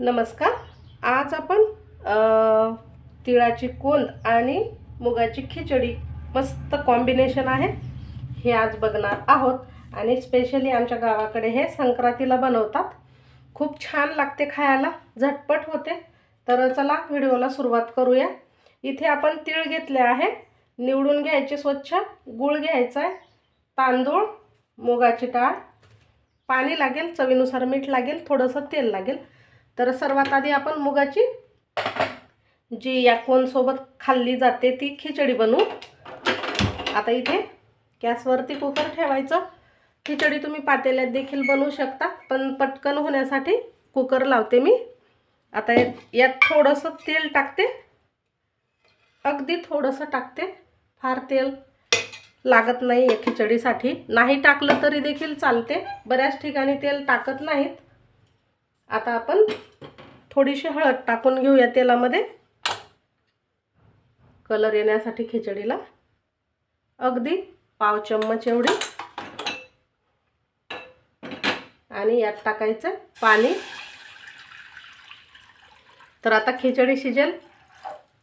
नमस्कार. आज आपण तिळाची कोंद आणि मुगाची खिचडी मस्त कॉम्बिनेशन आहे. हे आज बघणार आहोत आणि स्पेशली आमच्या गावाकडे हे संक्रांतीला बनवतात. खूप छान लागते खायला झटपट होते. तर चला व्हिडिओला सुरुवात करूया. इथे आपण तीळ घेतले आहे. निवडून घ्यायचे स्वच्छ गूळ घ्यायचा आहे. तांदूळ मुगाची डाळ. पाणी लागेल चवीनुसार मीठ लागेल थोडंसं तेल लागेल. तर सर्वात आधी आपण मुगाची जी या कोनसोबत खाल्ली जाते ती खिचडी बनवू. आता इथे गॅसवरती कुकर ठेवायचं. खिचडी तुम्ही पातेल्यात देखील बनवू शकता पण पटकन होण्यासाठी कुकर लावते मी. आता यात यात थोडंसं तेल टाकते. अगदी थोडंसं टाकते. फार तेल लागत नाही या खिचडीसाठी. नाही टाकलं तरी देखील चालते. बऱ्याच ठिकाणी तेल टाकत नाहीत. आता आपण थोडीशी हळद टाकून घेऊया तेलामध्ये. कलर येण्यासाठी खिचडीला. अगदी पाव चम्मच एवढी. आणि यात टाकायचं पाणी. तर आता खिचडी शिजेल.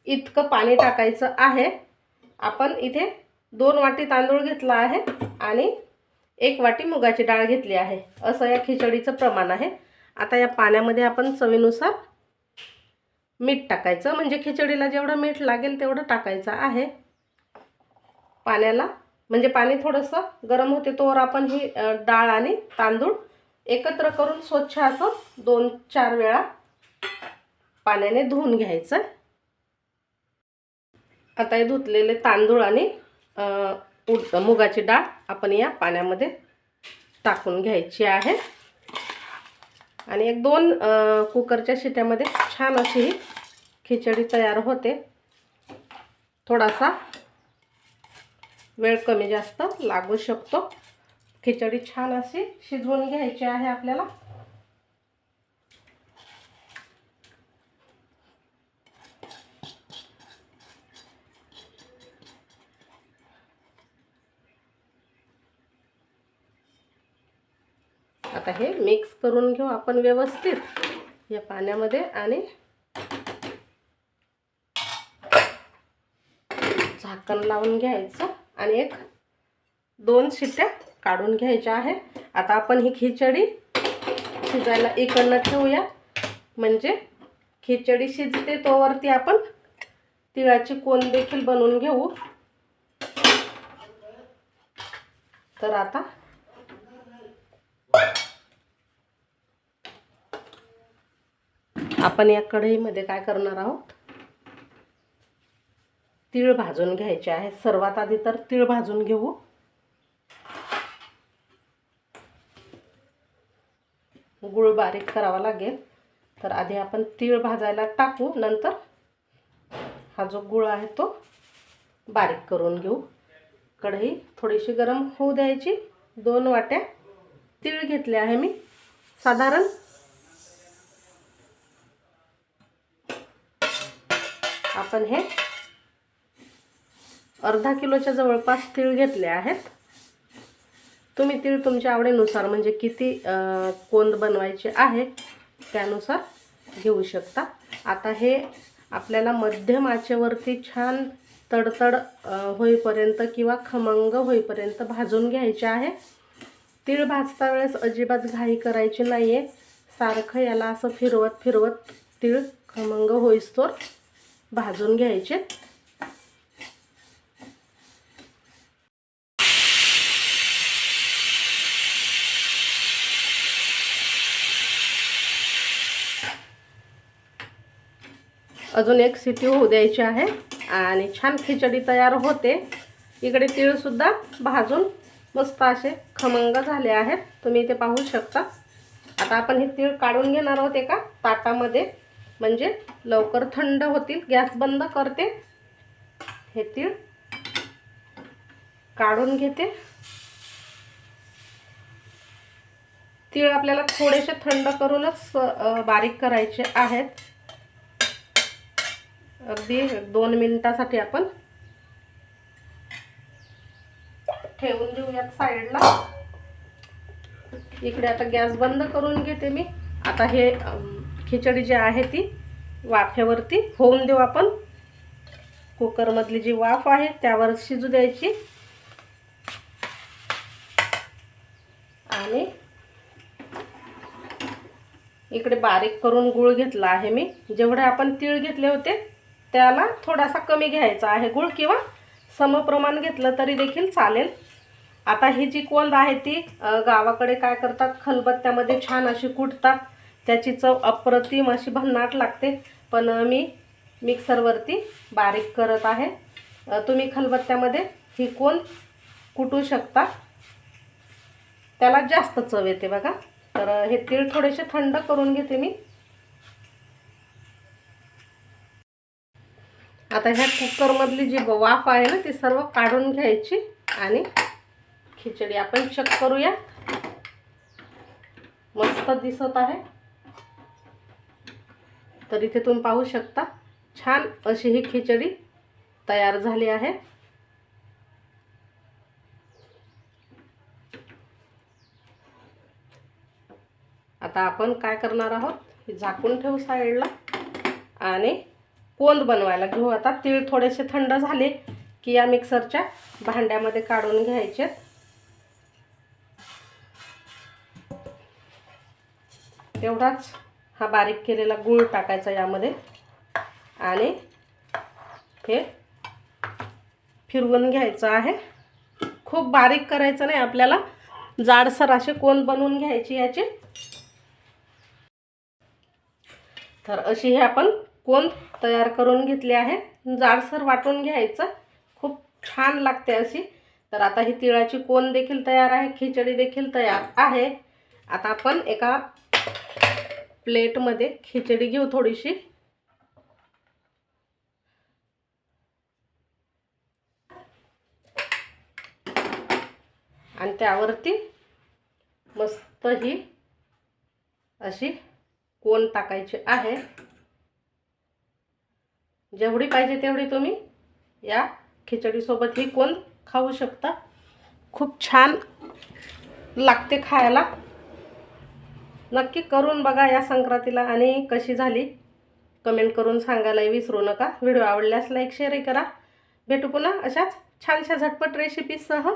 इतकं पाणी टाकायचं आहे. आपण इथे दोन वाटी तांदूळ घेतला आहे आणि एक वाटी मुगाची डाळ घेतली आहे. असं या खिचडीचं प्रमाण आहे. आता या पाण्यामध्ये आपण चवीनुसार मीठ टाकायचं. म्हणजे खिचडीला जेवढं मीठ लागेल तेवढं टाकायचं आहे. पाण्याला म्हणजे पाणी थोडंसं गरम होते तोवर आपण ही डाळ आणि तांदूळ एकत्र करून स्वच्छ असं दोन चार वेळा पाण्याने धुवून घ्यायचं. आता हे धुतलेले तांदूळ आणि उड मुगाची डाळ आपण या पाण्यामध्ये टाकून घ्यायची आहे. आणि एक दोन कुकरच्या शिट्यामध्ये छान अशी ही खिचडी तयार होते. थोडासा वेळ कमी जास्त लागू शकतो. खिचडी छान अशी शिजवून घ्यायची आहे आपल्याला. आता हे मिक्स करून घेऊ आपण व्यवस्थित. या पाण्यामध्ये आणि झाकण लावून घ्यायचं. आणि एक दोन शिट्ट्या काढून घ्यायच्या आहे आता आपण ही खिचडी शिजायला इकडनं ठेवूया. म्हणजे खिचडी शिजते तोवरती आपण तिळाची कोण देखील बनवून घेऊ. तर आता आपण या कढईमध्ये काय करणार आहोत? तीळ भाजून घ्यायचे आहे. सर्वात आधी तर तीळ भाजून घेऊ. गुळ बारीक करावा लागेल. तर आधी आपण तीळ भाजायला टाकू. नंतर हा जो गुळ आहे तो बारीक करून घेऊ. कढई थोडीशी गरम होऊ द्यायची. दोन वाट्या तीळ घेतले आहे मी. साधारण आपण हे अर्धा किलोच्या जवळपास तीळ घेतले आहेत. तुम्ही तीळ तुमच्या आवडीनुसार म्हणजे किती कोंद बनवायचे आहे त्यानुसार घेऊ शकता. आता हे आपल्याला मध्यम आचेवरती छान तडतड होईपर्यंत किंवा खमंग होईपर्यंत भाजून घ्यायचे आहे. तीळ भाजता वेळेस अजिबात घाई करायची नाही आहे सारखं याला असं फिरवत फिरवत तीळ खमंग होईस्तोर भाजून घ्यायचे. अजून एक सिटी होऊ द्यायची आहे आणि छान खिचडी तयार होते. इकडे तीळसुद्धा भाजून मस्त असे खमंग झाले आहेत. तुम्ही इथे पाहू शकता. आता आपण हे तीळ काढून घेणार आहोत एका ताटामध्ये. म्हणजे लवकर थंड होतील. गॅस बंद करते. हे तीळ काढून घेते. तीळ आपल्याला थोडेसे थंड करूनच बारीक करायचे आहेत. अगदी दोन मिनिटासाठी आपण ठेवून देऊयात साईडला. इकडे आता गॅस बंद करून घेते मी. आता हे खिचडी जी आहे ती वाफ्यावरती होऊन देऊ आपण. कुकरमधली जी वाफ आहे त्यावर शिजू द्यायची. आणि इकडे बारीक करून गूळ घेतला आहे मी. जेवढे आपण तीळ घेतले होते त्याला थोडासा कमी घ्यायचा आहे गूळ किंवा समप्रमाण घेतलं तरी देखील चालेल. आता ही जी कोंद आहे ती गावाकडे काय करतात खलबत्त्यामध्ये छान अशी कुटतात. त्याची चव अप्रतिम अशी भन्नाट लागते. पण मी मिक्सरवरती बारीक करत आहे. तुम्ही खलबत्त्यामध्ये ही कोण कुटू शकता? त्याला जास्त चव येते बघा. तर हे तीळ थोडेसे थंड करून घेते मी. आता ह्या कुकरमधली जी वाफ आहे ना ती सर्व काढून घ्यायची आणि खिचडी आपण चेक करूया. मस्त दिसत आहे. तर इथे तुम्ही पाहू शकता छान अशी ही खिचडी तयार झाली आहे. आता आपण काय करणार आहोत झाकून ठेवू साईडला आणि कोंद बनवायला घेऊ. आता तीळ थोडेसे थंड झाले की या मिक्सरच्या भांड्यामध्ये काढून घ्यायचे. तेवढाच हा बारीक केलेला गूळ टाकायचा यामध्ये. आणि हे फिरवून घ्यायचं आहे. खूप बारीक करायचं नाही आपल्याला. जाडसर असे कोण बनवून घ्यायची याचे. तर अशी हे आपण कोण तयार करून घेतली आहे. जाडसर वाटून घ्यायचं. खूप छान लागते अशी. तर आता ही तिळाची कोण देखील तयार आहे? खिचडी देखील तयार आहे. आता आपण एका प्लेटमध्ये खिचडी घेऊ थोडीशी. आणि त्यावरती मस्त ही अशी कोण टाकायची आहे. जेवढी पाहिजे तेवढी तुम्ही या खिचडीसोबत ही कोण खाऊ शकता. खूप छान लागते खायला. नक्की करून बघा या संक्रांतीला आणि कशी झाली. कमेंट करून सांगायलाही विसरू नका. व्हिडिओ आवडल्यास लाईक शेअरही करा. भेटू पुन्हा अशाच छानशा झटपट रेसिपीसह